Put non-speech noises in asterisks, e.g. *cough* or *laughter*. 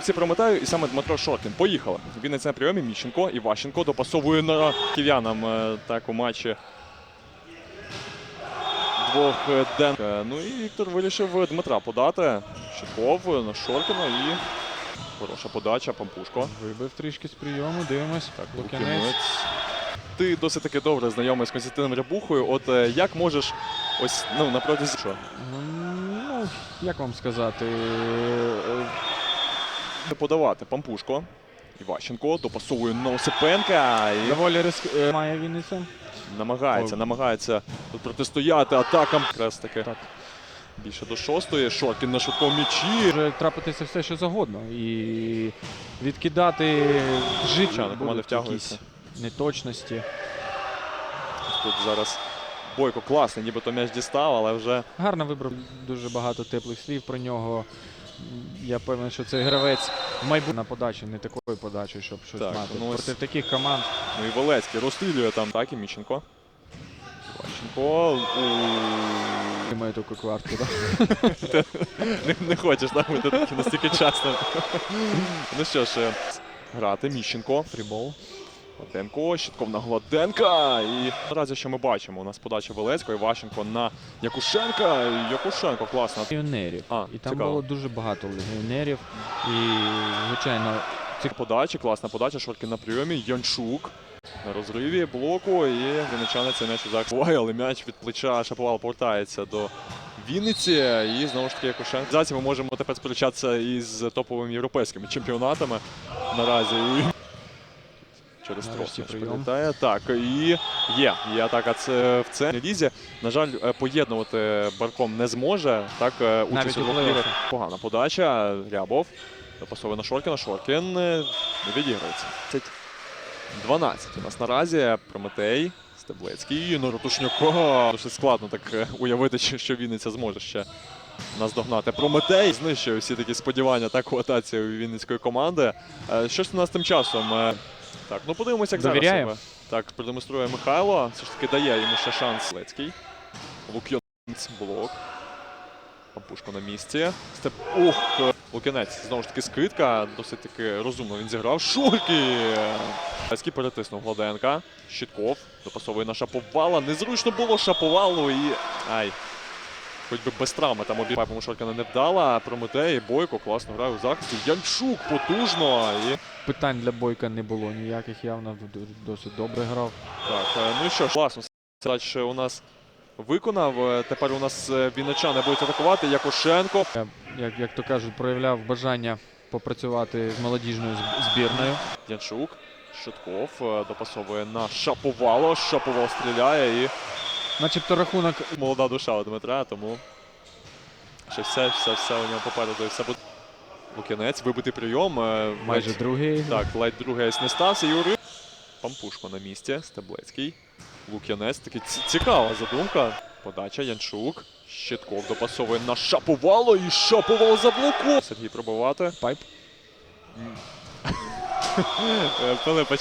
Всі промотаю, і саме Дмитро Шоркін. Поїхали. Він на прийомі Міщенко, Іващенко допасовує на киянам е, так у матчі двох е, ден. Е, Ну і Віктор вирішив Дмитра подати. Щитков на Шоркіна і хороша подача, Пампушко. Вибив трішки з прийому, дивимось. Так, Лук'янець. Ти досить таки добре знайомий з Константином Рябухою. От як можеш ось ну на що? Ну, як вам сказати, подавати Пампушко. Іващенко допасовує на Осипенка і доволі риск е, має Вінниця. намагається, Ой. намагається тут протистояти атакам. Якраз таки Так. більше до шостої. Шоркін на швидкому м'ячі. Може трапитися все, що завгодно. І відкидати життя. Команда втягується. Неточності. Тут зараз Бойко класний, нібито м'яч дістав, але вже Гарно вибрав дуже багато теплих слів про нього. Я певний, що цей гравець в майбутньому на подачі, не такою подачею, щоб щось Так, мати. ну ось- Проти таких команд ну і Волецький розстрілює там. Так, і Міщенко. Іващенко. у- таку кварту. Да? *laughs* не, не хочеш так бути настільки чесним. ну що ж, е, грати Міщенко. Фрібол. Гладенко, Щитков на Гладенка. І наразі, що ми бачимо, у нас подача Велецького, Іващенко на Якушенка. Якушенко класно. Легіонерів. А, І там цікаво. було дуже багато легіонерів. І, звичайно, Ці подачі, класна подача, Шоркін на прийомі, Янчук на розриві блоку. І вінничани цей м'яч зараз буває, але м'яч від плеча Шаповал повертається до Вінниці. І знову ж таки Якушенко. Зараз ми можемо тепер сперечатися із топовими європейськими чемпіонатами наразі. І... Через трохи прилітає. Так, і є. Є атака це в центрі лізі. На жаль, е, поєднувати Барком не зможе. Так, е, участь у іграх. Погана подача. Рябов. Допасовує на Шоркіна. Шоркін е, не відіграється. 12 у нас наразі. Прометей. Стеблецький на Ратушнюка. Дуже складно так уявити, що- Вінниця зможе ще наздогнати. Прометей знищує всі такі сподівання так у атаці у Вінницької команди. Щось у нас тим часом. Так, ну подивимося, як Довіряє? зараз. себе Так, продемонструє Михайло. Все ж таки дає йому ще шанс. Лецький. Лук'янець блок. Пампушко на місці. Степ. Ух! е, Лук'янець. Знову ж таки скидка. Досить таки розумно він зіграв. Шульки! Лецький перетиснув Гладенка. Щитков. Допасовує на Шаповала. Незручно було Шаповалу і. Ай. Хоч би без травми там обі Пепому Шоркіна не вдала. Прометей, Бойко класно грає у захисті. Янчук потужно. І Питань для Бойка не було ніяких явно. Досить добре грав. Так, е, ну і що ж, класно. Сач у нас виконав. Е, Тепер у нас е, вінничани будуть атакувати. Якушенко. Я, як, як то кажуть, проявляв бажання попрацювати з молодіжною збірною. Янчук. Щитков е, допасовує на Шаповало. Шаповал стріляє і Начебто рахунок молода душа у Дмитра, тому ще все, все, все у нього попереду і все буде. Лук'янець, вибитий прийом. е, майже ледь- другий. Так, ледь другий не стався. Юрій. Пампушко на місці. Стеблецький. Лук'янець. Такий ці- цікава задумка. Подача Янчук. Щитков допасовує на Шаповало і Шаповал заблокував. Сергій пробувати. Пайп. Пилипа,